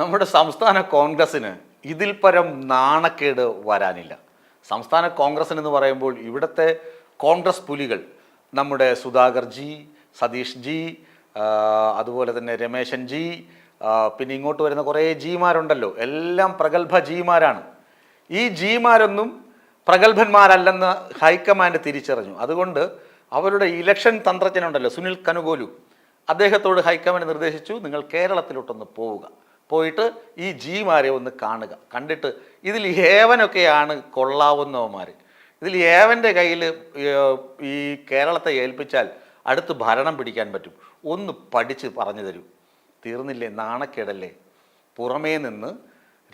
നമ്മുടെ സംസ്ഥാന കോൺഗ്രസ്സിന് ഇതിൽ പരം നാണക്കേട് വരാനില്ല. സംസ്ഥാന കോൺഗ്രസ്സിന് എന്ന് പറയുമ്പോൾ ഇവിടുത്തെ കോൺഗ്രസ് പുലികൾ നമ്മുടെ സുധാകർ ജി സതീഷ് ജി അതുപോലെ തന്നെ രമേശൻ ജി പിന്നെ ഇങ്ങോട്ട് വരുന്ന കുറേ ജിമാരുണ്ടല്ലോ. എല്ലാം പ്രഗത്ഭ ജിമാരാണ്. ഈ ജിമാരൊന്നും പ്രഗത്ഭന്മാരല്ലെന്ന് ഹൈക്കമാൻഡ് തിരിച്ചറിഞ്ഞു. അതുകൊണ്ട് അവരുടെ ഇലക്ഷൻ തന്ത്രജ്ഞനുണ്ടല്ലോ സുനിൽ കനുകോലു അദ്ദേഹത്തോട് ഹൈക്കമാൻഡ് നിർദ്ദേശിച്ചു നിങ്ങൾ കേരളത്തിലോട്ടൊന്ന് പോവുക. പോയിട്ട് ഈ ജിമാരെ ഒന്ന് കാണുക. കണ്ടിട്ട് ഇതിൽ ഏവനൊക്കെയാണ് കൊള്ളാവുന്നവന്മാർ ഇതിൽ ഏവന്റെ കയ്യിൽ ഈ കേരളത്തെ ഏൽപ്പിച്ചാൽ അടുത്ത് ഭരണം പിടിക്കാൻ പറ്റും. ഒന്ന് പഠിച്ച് പറഞ്ഞു തരൂ. തീർന്നില്ലേ? നാണക്കേടല്ലേ? പുറമേ നിന്ന്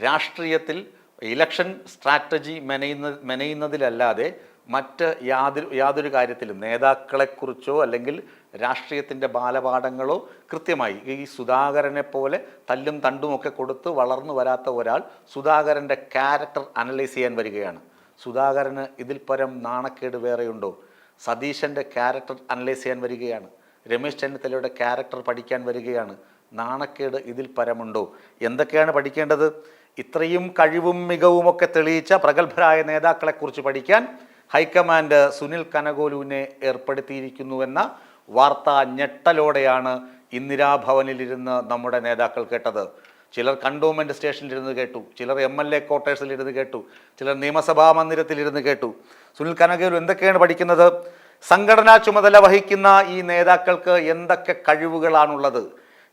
രാഷ്ട്രീയത്തിൽ ഇലക്ഷൻ സ്ട്രാറ്റജി മെനയുന്ന മെനയുന്നതിലല്ലാതെ മറ്റ് യാതൊരു യാതൊരു കാര്യത്തിലും നേതാക്കളെക്കുറിച്ചോ അല്ലെങ്കിൽ രാഷ്ട്രീയത്തിന്റെ ബാലപാഠങ്ങളോ കൃത്യമായി ഈ സുധാകരനെ പോലെ തല്ലും തണ്ടുമൊക്കെ കൊടുത്ത് വളർന്നു വരാത്ത ഒരാൾ സുധാകരന്റെ ക്യാരക്ടർ അനലൈസ് ചെയ്യാൻ വരികയാണ്. സുധാകരന് ഇതിൽ പരം നാണക്കേട് വേറെയുണ്ടോ? സതീശന്റെ ക്യാരക്ടർ അനലൈസ് ചെയ്യാൻ വരികയാണ്. രമേശ് ചെന്നിത്തലയുടെ ക്യാരക്ടർ പഠിക്കാൻ വരികയാണ്. നാണക്കേട് ഇതിൽ പരമുണ്ടോ? എന്തൊക്കെയാണ് പഠിക്കേണ്ടത്? ഇത്രയും കഴിവും മികവുമൊക്കെ തെളിയിച്ച പ്രഗത്ഭരായ നേതാക്കളെക്കുറിച്ച് പഠിക്കാൻ ഹൈക്കമാൻഡ് സുനിൽ കനകോലുവിനെ ഏർപ്പെടുത്തിയിരിക്കുന്നുവെന്ന വാർത്ത ഞെട്ടലോടെയാണ് ഇന്ദിരാഭവനിലിരുന്ന് നമ്മുടെ നേതാക്കൾ കേട്ടത്. ചിലർ കണ്ടോൺമെന്റ് സ്റ്റേഷനിലിരുന്ന് കേട്ടു. ചിലർ എം എൽ എ ക്വാർട്ടേഴ്സിലിരുന്ന് കേട്ടു. ചിലർ നിയമസഭാ മന്ദിരത്തിലിരുന്ന് കേട്ടു. സുനിൽ കനകോലു എന്തൊക്കെയാണ് പഠിക്കുന്നത്? സംഘടനാ ചുമതല വഹിക്കുന്ന ഈ നേതാക്കൾക്ക് എന്തൊക്കെ കഴിവുകളാണുള്ളത്?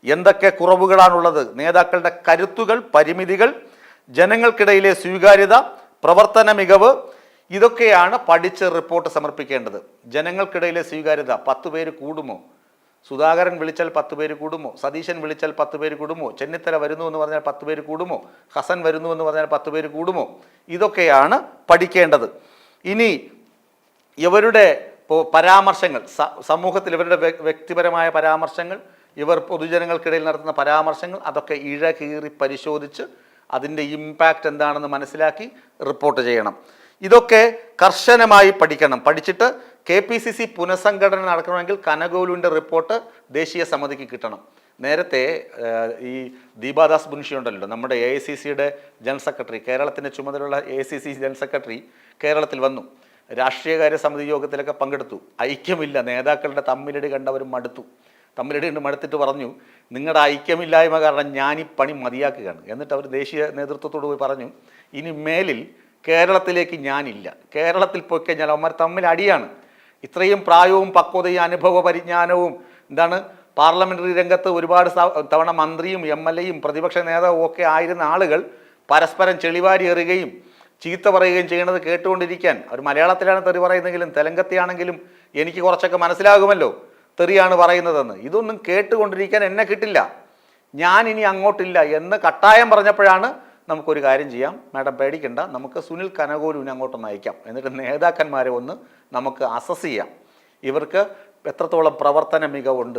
എന്തൊക്കെ കുറവുകളാണുള്ളത്? നേതാക്കളുടെ കരുത്തുകൾ പരിമിതികൾ ജനങ്ങൾക്കിടയിലെ സ്വീകാര്യത പ്രവർത്തന മികവ് ഇതൊക്കെയാണ് പഠിച്ച് റിപ്പോർട്ട് സമർപ്പിക്കേണ്ടത്. ജനങ്ങൾക്കിടയിലെ സ്വീകാര്യത പത്ത് പേര് കൂടുമോ? സുധാകരൻ വിളിച്ചാൽ പത്ത് പേര് കൂടുമോ? സതീശൻ വിളിച്ചാൽ പത്ത് പേര് കൂടുമോ? ചെന്നിത്തല വരുന്നു എന്ന് പറഞ്ഞാൽ പത്ത് പേര് കൂടുമോ? ഹസൻ വരുന്നു എന്ന് പറഞ്ഞാൽ പത്ത് പേര് കൂടുമോ? ഇതൊക്കെയാണ് പഠിക്കേണ്ടത്. ഇനി ഇവരുടെ പരാമർശങ്ങൾ സമൂഹത്തിൽ ഇവരുടെ വ്യക്തിപരമായ പരാമർശങ്ങൾ ഇവർ പൊതുജനങ്ങൾക്കിടയിൽ നടത്തുന്ന പരാമർശങ്ങൾ അതൊക്കെ ഇഴ കീറി പരിശോധിച്ച് അതിന്റെ ഇമ്പാക്റ്റ് എന്താണെന്ന് മനസ്സിലാക്കി റിപ്പോർട്ട് ചെയ്യണം. ഇതൊക്കെ കർശനമായി പഠിക്കണം. പഠിച്ചിട്ട് കെ പി സി സി പുനഃസംഘടന നടക്കണമെങ്കിൽ കനകോലുവിന്റെ റിപ്പോർട്ട് ദേശീയ സമിതിക്ക് കിട്ടണം. നേരത്തെ ഈ ദീപാദാസ് മുൻഷി ഉണ്ടല്ലോ നമ്മുടെ എ ഐ സി സിയുടെ ജനറൽ സെക്രട്ടറി കേരളത്തിന്റെ ചുമതലയുള്ള A C C general secretary കേരളത്തിൽ വന്നു. രാഷ്ട്രീയകാര്യ സമിതി യോഗത്തിലൊക്കെ പങ്കെടുത്തു. ഐക്യമില്ല നേതാക്കളുടെ തമ്മിലടി കണ്ടവരും മടുത്തു. തമ്മിലടി കണ്ട് മടുത്തിട്ട് പറഞ്ഞു നിങ്ങളുടെ ഐക്യമില്ലായ്മ കാരണം ഞാൻ ഈ പണി മതിയാക്കുകയാണ്. എന്നിട്ട് അവർ ദേശീയ നേതൃത്വത്തോട് പോയി പറഞ്ഞു ഇനി മേലിൽ കേരളത്തിലേക്ക് ഞാനില്ല. കേരളത്തിൽ പോയി കഴിഞ്ഞാൽ അവന്മാർ തമ്മിൽ അടിയാണ്. ഇത്രയും പ്രായവും പക്വതയും അനുഭവ പരിജ്ഞാനവും എന്താണ് പാർലമെന്ററി രംഗത്ത് ഒരുപാട് തവണ മന്ത്രിയും എം എൽ എയും പ്രതിപക്ഷ നേതാവും ഒക്കെ ആയിരുന്ന ആളുകൾ പരസ്പരം ചെളിവാരി ചീത്ത പറയുകയും ചെയ്യുന്നത് കേട്ടുകൊണ്ടിരിക്കാൻ. അവർ മലയാളത്തിലാണ് തെറി പറയുന്നെങ്കിലും തെലങ്കത്തിയാണെങ്കിലും എനിക്ക് കുറച്ചൊക്കെ മനസ്സിലാകുമല്ലോ തെറിയാണ് പറയുന്നതെന്ന്. ഇതൊന്നും കേട്ടുകൊണ്ടിരിക്കാൻ എന്നെ കിട്ടില്ല. ഞാൻ ഇനി അങ്ങോട്ടില്ല എന്ന് കട്ടായം പറഞ്ഞപ്പോഴാണ് നമുക്കൊരു കാര്യം ചെയ്യാം. മാഡം പേടിക്കണ്ട. നമുക്ക് സുനിൽ കനകോലുവിനെ അങ്ങോട്ടൊന്ന് അയക്കാം. എന്നിട്ട് നേതാക്കന്മാരെ ഒന്ന് നമുക്ക് അസസ് ചെയ്യാം. ഇവർക്ക് എത്രത്തോളം പ്രവർത്തന മികവുണ്ട്.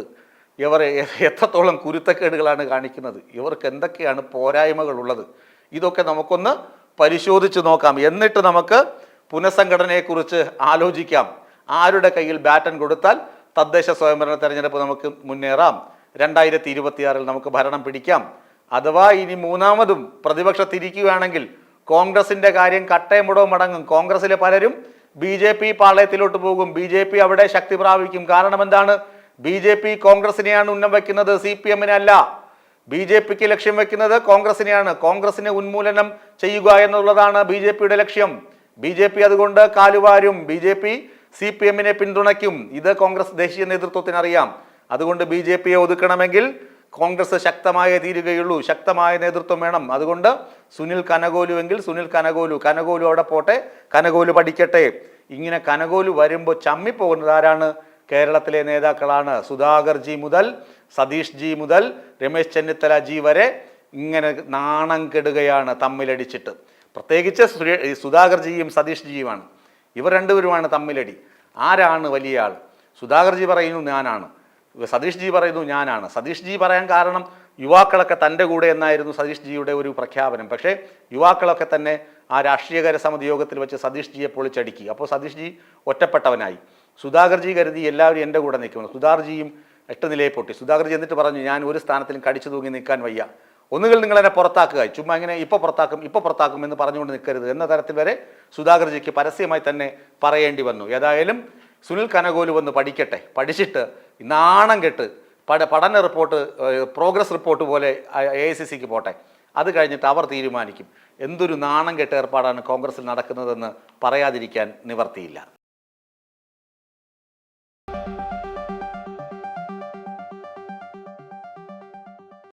ഇവർ എത്രത്തോളം കുരുത്തക്കേടുകളാണ് കാണിക്കുന്നത്. ഇവർക്ക് എന്തൊക്കെയാണ് പോരായ്മകളുള്ളത്. ഇതൊക്കെ നമുക്കൊന്ന് പരിശോധിച്ച് നോക്കാം. എന്നിട്ട് നമുക്ക് പുനഃസംഘടനയെക്കുറിച്ച് ആലോചിക്കാം. ആരുടെ കയ്യിൽ ബാറ്റൺ കൊടുത്താൽ തദ്ദേശ സ്വയംഭരണ തെരഞ്ഞെടുപ്പ് നമുക്ക് മുന്നേറാം. രണ്ടായിരത്തി ഇരുപത്തിയാറിൽ നമുക്ക് ഭരണം പിടിക്കാം. അഥവാ ഇനി മൂന്നാമതും പ്രതിപക്ഷത്തിരിക്കുകയാണെങ്കിൽ കോൺഗ്രസിന്റെ കാര്യം കട്ടയമുടവും മടങ്ങും കോൺഗ്രസിലെ പലരും ബി ജെ പി പാളയത്തിലോട്ട് പോകും. ബി ജെ പി അവിടെ ശക്തി പ്രാപിക്കും. കാരണം എന്താണ്? ബി ജെ പി കോൺഗ്രസിനെയാണ് ഉന്നം വയ്ക്കുന്നത്. സി പി എമ്മിനല്ല ബി ജെ പിക്ക് ലക്ഷ്യം വെക്കുന്നത് കോൺഗ്രസിനെയാണ്. കോൺഗ്രസിനെ ഉന്മൂലനം ചെയ്യുക എന്നുള്ളതാണ് ബി ജെ പിയുടെ ലക്ഷ്യം. ബി ജെ പി അതുകൊണ്ട് കാലുവാരും. B J P C P എമ്മിനെ പിന്തുണയ്ക്കും. ഇത് കോൺഗ്രസ് ദേശീയ നേതൃത്വത്തിന് അറിയാം അതുകൊണ്ട് ബി ജെ പിയെ ഒതുക്കണമെങ്കിൽ കോൺഗ്രസ് ശക്തമായേ തീരുകയുള്ളൂ ശക്തമായ നേതൃത്വം വേണം. അതുകൊണ്ട് സുനിൽ കനകോലുവെങ്കിൽ സുനിൽ കനകോലു കനകോലു അവിടെ പോട്ടെ കനകോലു പഠിക്കട്ടെ. ഇങ്ങനെ കനകോലു വരുമ്പോൾ ചമ്മിപ്പോകുന്നത് ആരാണ്? കേരളത്തിലെ നേതാക്കളാണ്. സുധാകർ ജി മുതൽ സതീഷ് ജി മുതൽ രമേശ് ചെന്നിത്തല ജി വരെ ഇങ്ങനെ നാണം കെടുകയാണ് തമ്മിലടിച്ചിട്ട്. പ്രത്യേകിച്ച് സുധാകർ ജിയും സതീഷ് ജിയുമാണ്. ഇവർ രണ്ടുപേരുമാണ് തമ്മിലടി. ആരാണ് വലിയ ആൾ? സുധാകർ ജി പറയുന്നു ഞാനാണ്. സതീഷ് ജി പറയുന്നു ഞാനാണ്. സതീഷ് ജി പറയാൻ കാരണം യുവാക്കളൊക്കെ തന്റെ കൂടെ എന്നായിരുന്നു സതീഷ് ജിയുടെ ഒരു പ്രഖ്യാപനം. പക്ഷേ യുവാക്കളൊക്കെ തന്നെ ആ രാഷ്ട്രീയകാര്യ സമിതി യോഗത്തിൽ വെച്ച് സതീഷ് ജിയെ പൊളിച്ചടുക്കി. അപ്പോൾ സതീഷ് ജി ഒറ്റപ്പെട്ടവനായി. സുധാകർ ജി കരുതി എല്ലാവരും എന്റെ കൂടെ നിൽക്കുന്നു. സുധാകർ ജിയും എട്ട് നിലയെ പൊട്ടി. സുധാകർ ജി എന്നിട്ട് പറഞ്ഞു ഞാൻ ഒരു സ്ഥാനത്തിലും കടിച്ചു തൂങ്ങി നിൽക്കാൻ വയ്യ. ഒന്നുകിൽ നിങ്ങൾ എന്നെ പുറത്താക്കുക ചുമ്മാ ഇങ്ങനെ ഇപ്പോൾ പുറത്താക്കും ഇപ്പോൾ പുറത്താക്കും എന്ന് പറഞ്ഞുകൊണ്ട് നിൽക്കരുത്. എന്ന തരത്തിൽ വരെ സുധാകർജിക്ക് പരസ്യമായി തന്നെ പറയേണ്ടി വന്നു. ഏതായാലും സുനിൽ കനകോലു വന്ന് പഠിക്കട്ടെ. പഠിച്ചിട്ട് നാണം കെട്ട് പഠ പഠന റിപ്പോർട്ട് പ്രോഗ്രസ് റിപ്പോർട്ട് പോലെ എ ഐ സി സിക്ക് പോട്ടെ. അത് കഴിഞ്ഞിട്ട് അവർ തീരുമാനിക്കും. എന്തൊരു നാണം കെട്ട ഏർപ്പാടാണ് കോൺഗ്രസിൽ നടക്കുന്നതെന്ന് പറയാതിരിക്കാൻ നിവർത്തിയില്ല.